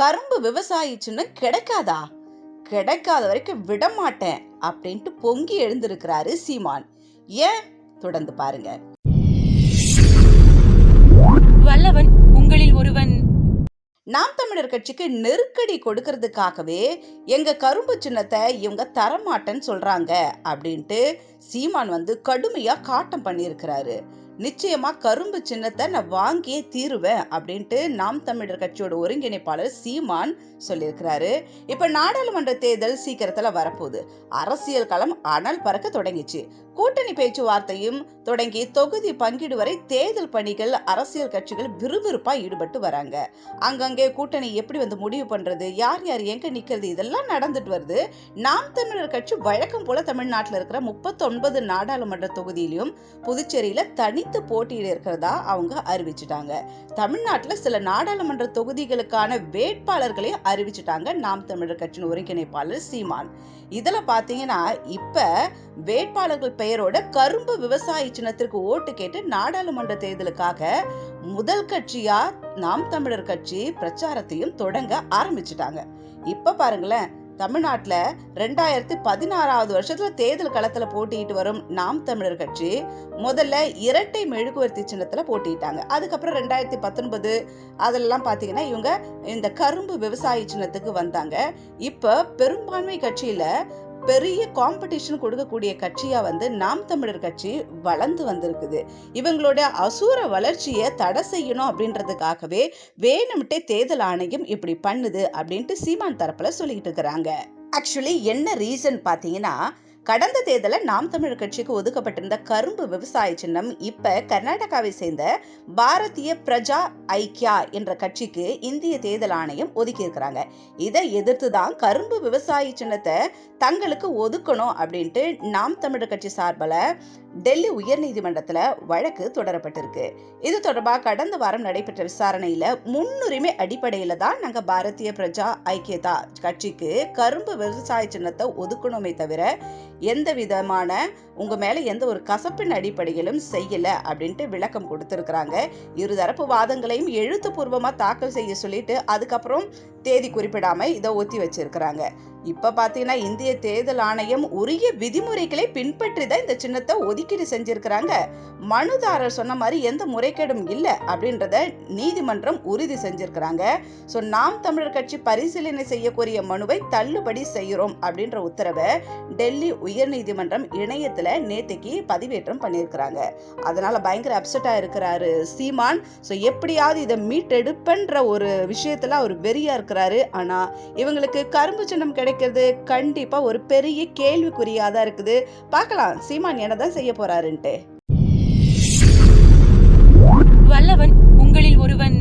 கரும்பு விவசாயி சின்னம் கிடைக்காதா? கிடைக்காத வரைக்கும் விட மாட்டேன் அப்படின்ட்டு பொங்கி எழுந்திருக்கிறாரு சீமான். ஏன்? தொடர்ந்து பாருங்க. வல்லவன் உங்களில் ஒருவன். நாம் தமிழர் கட்சிக்கு நெருக்கடி கொடுக்கறதுக்காகவே எங்க கரும்பு சின்னத்தை இவங்க தரமாட்டேன்னு சொல்றாங்க அப்படின்ட்டு சீமான் வந்து கடுமையா காட்டம் பண்ணியிருக்கிறாரு. நிச்சயமா கரும்பு சின்னத்தை நான் வாங்கியே தீருவேன் அப்படின்ட்டு நாம் தமிழர் கட்சியோட ஒருங்கிணைப்பாளர் சீமான் சொல்லியிருக்கிறாரு. இப்ப நாடாளுமன்ற தேர்தல் சீக்கிரத்துல வரப்போகுது. அரசியல் களம் அனல் பறக்க தொடங்கிச்சு. கூட்டணி பேச்சுவார்த்தையும் தொடங்கி தொகுதி பங்கீடு வரை தேர்தல் பணிகள் அரசியல் கட்சிகள் விறுவிறுப்பா ஈடுபட்டு வராங்க. அங்கங்கே கூட்டணி எப்படி வந்து முடிவு பண்றது யார் யார் எங்க நிக்கிறது இதெல்லாம் நடந்துட்டு வருது. நாம் தமிழர் கட்சி வழக்கம் போல தமிழ்நாட்டில் இருக்கிற முப்பத்தொன்பது நாடாளுமன்ற தொகுதியிலும் புதுச்சேரியில தனித்து போட்டியிட இருக்கிறதா அவங்க அறிவிச்சிட்டாங்க. தமிழ்நாட்டில் சில நாடாளுமன்ற தொகுதிகளுக்கான வேட்பாளர்களை அறிவிச்சிட்டாங்க நாம் தமிழர் கட்சியின் ஒருங்கிணைப்பாளர் சீமான். இதில் பார்த்தீங்கன்னா இப்போ வேட்பாளர்கள் பெயரோட கரும்பு விவசாய சின்னத்திற்கு ஓட்டு கேட்டு நாடாளுமன்ற தேர்தலுக்காக முதல் கட்சியா நாம் தமிழர் கட்சி பிரச்சாரத்தையும் தொடங்க ஆரம்பிச்சிட்டாங்க. இப்ப பாருங்களேன் தமிழ்நாட்டில் ரெண்டாயிரத்தி பதினாறாவது வருஷத்தில் தேர்தல் களத்தில் போட்டியிட்டு வரும் நாம் தமிழர் கட்சி முதல்ல இரட்டை மெழுகுவர்த்தி சின்னத்தில் போட்டியிட்டாங்க. அதுக்கப்புறம் ரெண்டாயிரத்தி பத்தொன்பது அதெல்லாம் பார்த்தீங்கன்னா இவங்க இந்த கரும்பு விவசாய சின்னத்துக்கு வந்தாங்க. இப்போ பெரும்பான்மை கட்சியில் பெரிய காம்படிஷன் கொடுக்கக்கூடிய கட்சியாக வந்து நாம் தமிழர் கட்சி வளர்ந்து வந்திருக்குது. இவங்களோட அசூர வளர்ச்சியை தடை செய்யணும் அப்படின்றதுக்காகவே வேணும்ட்டே தேர்தல் ஆணையம் இப்படி பண்ணுது அப்படின்ட்டு சீமான் தரப்பில் சொல்லிக்கிட்டு இருக்கிறாங்க. ஆக்சுவலி என்ன ரீசன் பார்த்தீங்கன்னா கடந்த தேர்தலில் நாம் தமிழர் கட்சிக்கு ஒதுக்கப்பட்டிருந்த கரும்பு விவசாய சின்னம் இப்ப கர்நாடகாவை சேர்ந்த பாரதிய பிரஜா ஐக்கியா என்ற கட்சிக்கு இந்திய தேர்தல் ஆணையம் ஒதுக்கியிருக்கிறாங்க இதை எதிர்த்து தான் கரும்பு விவசாய சின்னத்தை தங்களுக்கு ஒதுக்கணும் அப்படின்ட்டு நாம் தமிழர் கட்சி சார்பில் டெல்லி உயர்நீதிமன்றத்தில் வழக்கு தொடரப்பட்டிருக்கு. இது தொடர்பாக கடந்த வாரம் நடைபெற்ற விசாரணையில் முன்னுரிமை அடிப்படையில் தான் நாங்கள் பாரதிய பிரஜா ஐக்கியதா கட்சிக்கு கரும்பு விவசாய சின்னத்தை ஒதுக்கணுமே தவிர எந்த விதமான உங்க மேல எந்த ஒரு கசப்பின் அடிப்படையிலும் செய்யல அப்படின்ட்டு விளக்கம் கொடுத்திருக்கிறாங்க. இருதரப்பு வாதங்களையும் எழுத்துப்பூர்வமாக தாக்கல் செய்ய சொல்லிட்டு அதுக்கப்புறம் தேதி குறிப்பிடாம இதை ஒத்தி வச்சிருக்கிறாங்க. இப்போ பார்த்தீங்கன்னா இந்திய தேர்தல் ஆணையம் உரிய விதிமுறைகளை பின்பற்றி தான் இந்த சின்னத்தை ஒதுக்கீடு செஞ்சுருக்கிறாங்க. மனுதாரர் சொன்ன மாதிரி எந்த முறைகேடும் இல்லை அப்படின்றத நீதிமன்றம் உறுதி செஞ்சுருக்கிறாங்க. ஸோ நாம் தமிழர் கட்சி பரிசீலனை செய்யக்கூடிய மனுவை தள்ளுபடி செய்கிறோம் அப்படின்ற உத்தரவை டெல்லி உயர்நீதிமன்றம் இணையத்தில் நேற்றுக்கு பதிவேற்றம் பண்ணியிருக்கிறாங்க. அதனால் பயங்கர அப்செட்டாக இருக்கிறாரு சீமான். ஸோ எப்படியாவது இதை மீட்டெடுப்புன்ற ஒரு விஷயத்தில் அவர் வெறியாக இருக்கிறாரு. ஆனால் இவங்களுக்கு கரும்பு சின்னம் வைக்கிறது. கண்டிப்பாக ஒரு பெரிய கேள்விக்குறியாக தான் இருக்குது. பார்க்கலாம். சீமான் என்னதான் செய்ய போகிறாருன்ட்டு வல்லவன் உங்களில் ஒருவன்